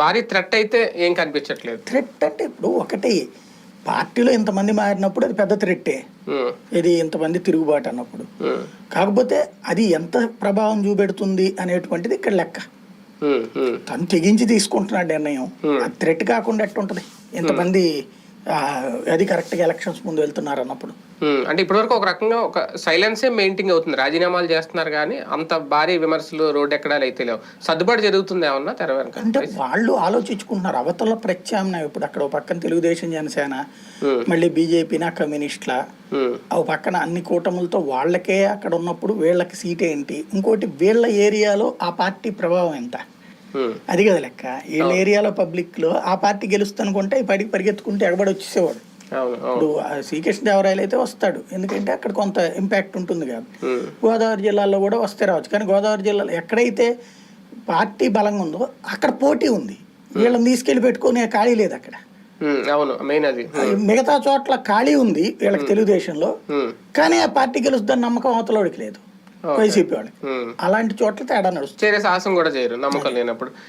భారీ థ్రెట్ అయితే ఏం కనిపించట్లేదు. థ్రెట్ అంటే ఇప్పుడు ఒకటి పార్టీలో ఇంతమంది మారినప్పుడు అది పెద్ద థ్రెట్టే ఇది ఇంతమంది తిరుగుబాటు అన్నప్పుడు. కాకపోతే అది ఎంత ప్రభావం చూపెడుతుంది అనేటువంటిది ఇక్కడ లెక్క. తను తెగించి తీసుకుంటున్నాడు నిర్ణయం. ఆ థ్రెట్ కాకుండా ఎట్టుంటది? ఇంతమంది అది కరెక్ట్గా ఎలక్షన్స్ ముందు వెళ్తున్నారు అన్నప్పుడు. అంటే ఇప్పటివరకు ఒక రకంగా ఒక సైలెన్సే మెయింటైన్ అవుతుంది. రాజీనామాలు చేస్తున్నారు కానీ అంత భారీ విమర్శలు రోడ్డు ఎక్కడాలు అయితే లేవు. సర్దుబాటు జరుగుతుంది ఏమన్నా తెర అంటే వాళ్ళు ఆలోచించుకుంటున్నారు. అవతల ప్రత్యామ్నాయం ఇప్పుడు అక్కడ ఒక పక్కన తెలుగుదేశం జనసేన. మళ్ళీ బీజేపీ నా కమ్యూనిస్టుల ఒక పక్కన అన్ని కూటములతో వాళ్ళకే అక్కడ ఉన్నప్పుడు వీళ్ళకి సీట్ ఏంటి ఇంకోటి వీళ్ళ ఏరియాలో ఆ పార్టీ ప్రభావం ఎంత? అది కదా లెక్క. వీళ్ళ ఏరియాలో పబ్లిక్లో ఆ పార్టీ గెలుస్తానుకుంటే ఈ పార్టీకి పరిగెత్తుకుంటే ఎగబడి వచ్చేసేవాడు. ఇప్పుడు శ్రీకృష్ణ దేవరాయలు అయితే వస్తాడు. ఎందుకంటే అక్కడ కొంత ఇంపాక్ట్ ఉంటుంది కాబట్టి. ఉమ్, గోదావరి జిల్లాలో కూడా వస్తే రావచ్చు. కానీ గోదావరి జిల్లాలో ఎక్కడైతే పార్టీ బలంగా ఉందో అక్కడ పోటీ ఉంది. వీళ్ళని తీసుకెళ్ళి పెట్టుకునే ఖాళీ లేదు అక్కడ. అవును మెయిన్ అది. మిగతా చోట్ల ఖాళీ ఉంది వీళ్ళకి తెలుగుదేశంలో. కానీ ఆ పార్టీ గెలుస్తుందని నమ్మకం అవతలోడికి లేదు. వైసీపీ వాళ్ళకి ఉమ్. అలాంటి చోట్ల తేడా నడుస్తుంది. చేరే సాహసం కూడా చేయరు నమ్మకం లేనప్పుడు.